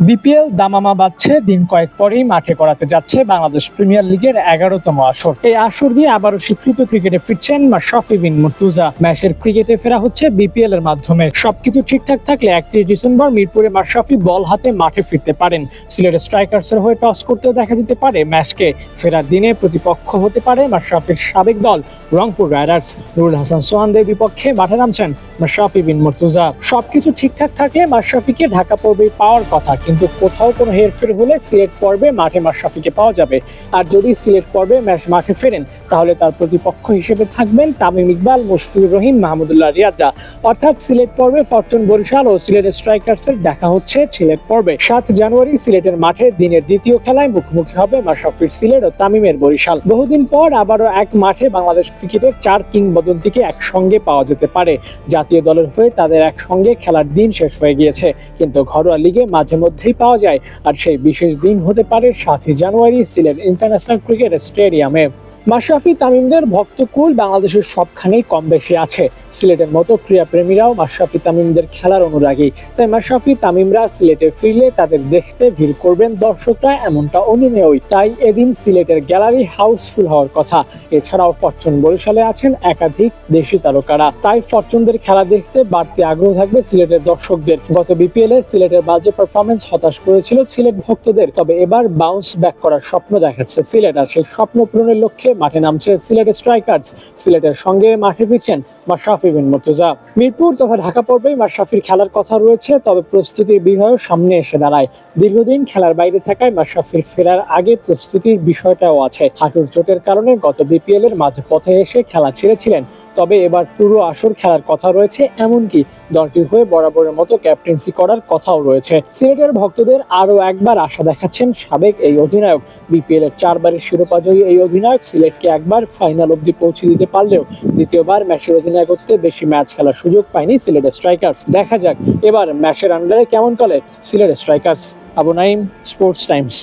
BPL দামামা বাজছে দিন কয়েক পরেই মাঠে করাতে যাচ্ছে বাংলাদেশ প্রিমিয়ার লিগের এগারোতম আসর। এই আসর দিয়ে আবারও স্বীকৃত ক্রিকেটে ফিরছেন মাশরাফি বিন মুর্তুজা। ম্যাচের ক্রিকেটে ফেরা হচ্ছে বিপিএল এর মাধ্যমে। সবকিছু ঠিকঠাক থাকলে একত্রিশ ডিসেম্বর মিরপুরে মাশরাফি বল হাতে মাঠে ফিরতে পারেন। সিলেটের স্ট্রাইকার্সের হয়ে টস করতেও দেখা যেতে পারে ম্যাচকে। ফেরার দিনে প্রতিপক্ষ হতে পারে মাশরাফির সাবেক দল, রংপুর রাইডার্স। নুরুল হাসান সোহানদের বিপক্ষে মাঠে নামছেন মাশরাফি বিন মুর্তুজা। সবকিছু ঠিকঠাক থাকলে মাশরাফিকে ঢাকা পর্বে পাওয়ার কথা কিন্তু কোথাও কোনো হেরফের হলে সিলেট পর্বে মাঠে মাশরাফিকে পাওয়া যাবে। আর যদি সিলেট পর্বে ম্যাচ মাঠে ফেরেন, তাহলে তার প্রতিপক্ষ হিসেবে থাকবেন তামিম ইকবাল, মুশফিকুর রহিম, মাহমুদুল্লাহ রিয়াদা অর্থাৎ সিলেট পর্বে ফরচুন বরিশাল ও সিলেট স্ট্রাইকার্সের দেখা হচ্ছে সিলেট পর্বে। সাত জানুয়ারি সিলেটের মাঠে দিনের দ্বিতীয় খেলায় মুখোমুখি হবে মাশরাফির সিলেট ও তামিমের বরিশাল। বহুদিন পর আবারও এক মাঠে বাংলাদেশ ক্রিকেটের চার কিংবদন্তিকে একসঙ্গে পাওয়া যেতে পারে। জাতীয় দলের হয়ে তাদের একসঙ্গে খেলার দিন শেষ হয়ে গিয়েছে। কিন্তু ঘরোয়া লিগে মাঝে মধ্যেই পাওয়া যায়। আর সেই বিশেষ দিন হতে পারে সাতই জানুয়ারি সিলেট ইন্টারন্যাশনাল ক্রিকেট স্টেডিয়ামে। মাশরাফি তামিমদের ভক্তকুল বাংলাদেশের সবখানেই কম বেশি আছে। সিলেটের মতো ক্রীড়াপ্রেমীরাও মাশরাফি তামিমদের খেলার অনুরাগী। তাই মাশরাফি তামিমরা সিলেটে ফিরলে তাদের দেখতে ভিড় করবেন দর্শকরা এমনটা অনুমেয়ই। তাই এদিন সিলেটের গ্যালারি হাউসফুল হওয়ার কথা। এছাড়াও ফরচুন বরিশালে আছেন একাধিক দেশি তারকারা। তাই ফরচুনদের খেলা দেখতে বাড়তি আগ্রহ থাকবে সিলেটের দর্শকদের। গত বিপিএল এ সিলেটের বাজে পারফরমেন্স হতাশ করেছিল সিলেট ভক্তদের। তবে এবার বাউন্স ব্যাক করার স্বপ্ন দেখাচ্ছে সিলেট। আর সেই স্বপ্ন পূরণের লক্ষ্যে মাঠে নামছে সিলেটের স্ট্রাইকার্স। সিলেটের সঙ্গে মাঠে ফিরছেন মাশরাফি বিন মুর্তুজা। মিরপুর তথা ঢাকা পর্বেই মাশরাফির খেলার কথা রয়েছে, তবে প্রস্তুতির বিষয়ও সামনে এসে দাঁড়ায়। দীর্ঘদিন খেলার বাইরে থাকায় মাশরাফির ফেরার আগে প্রস্তুতির বিষয়টাও আছে। হাঁটুর চোটের কারণে গত বিপিএল এর মাঝ পথে এসে খেলা ছেড়েছিলেন। তবে এবার পুরো আসর খেলার কথা রয়েছে, এমনকি দলটির হয়ে বরাবরের মতো ক্যাপ্টেন্সি করার কথাও রয়েছে। সিলেটের ভক্তদের আরও একবার আশা দেখাচ্ছেন সাবেক এই অধিনায়ক। বিপিএল এর চারবারের শিরোপাজয়ী এই অধিনায়ক সিলেটকে একবার ফাইনাল অবধি পৌঁছে দিতে পারলেও দ্বিতীয়বার ম্যাচের অধিনায়কত্বে বেশি ম্যাচ খেলার সুযোগ পায়নি সিলেটের স্ট্রাইকার্স। দেখা যাক এবার ম্যাচের আন্ডারে কেমন করে সিলেটের Strikers. Abu Naim sports times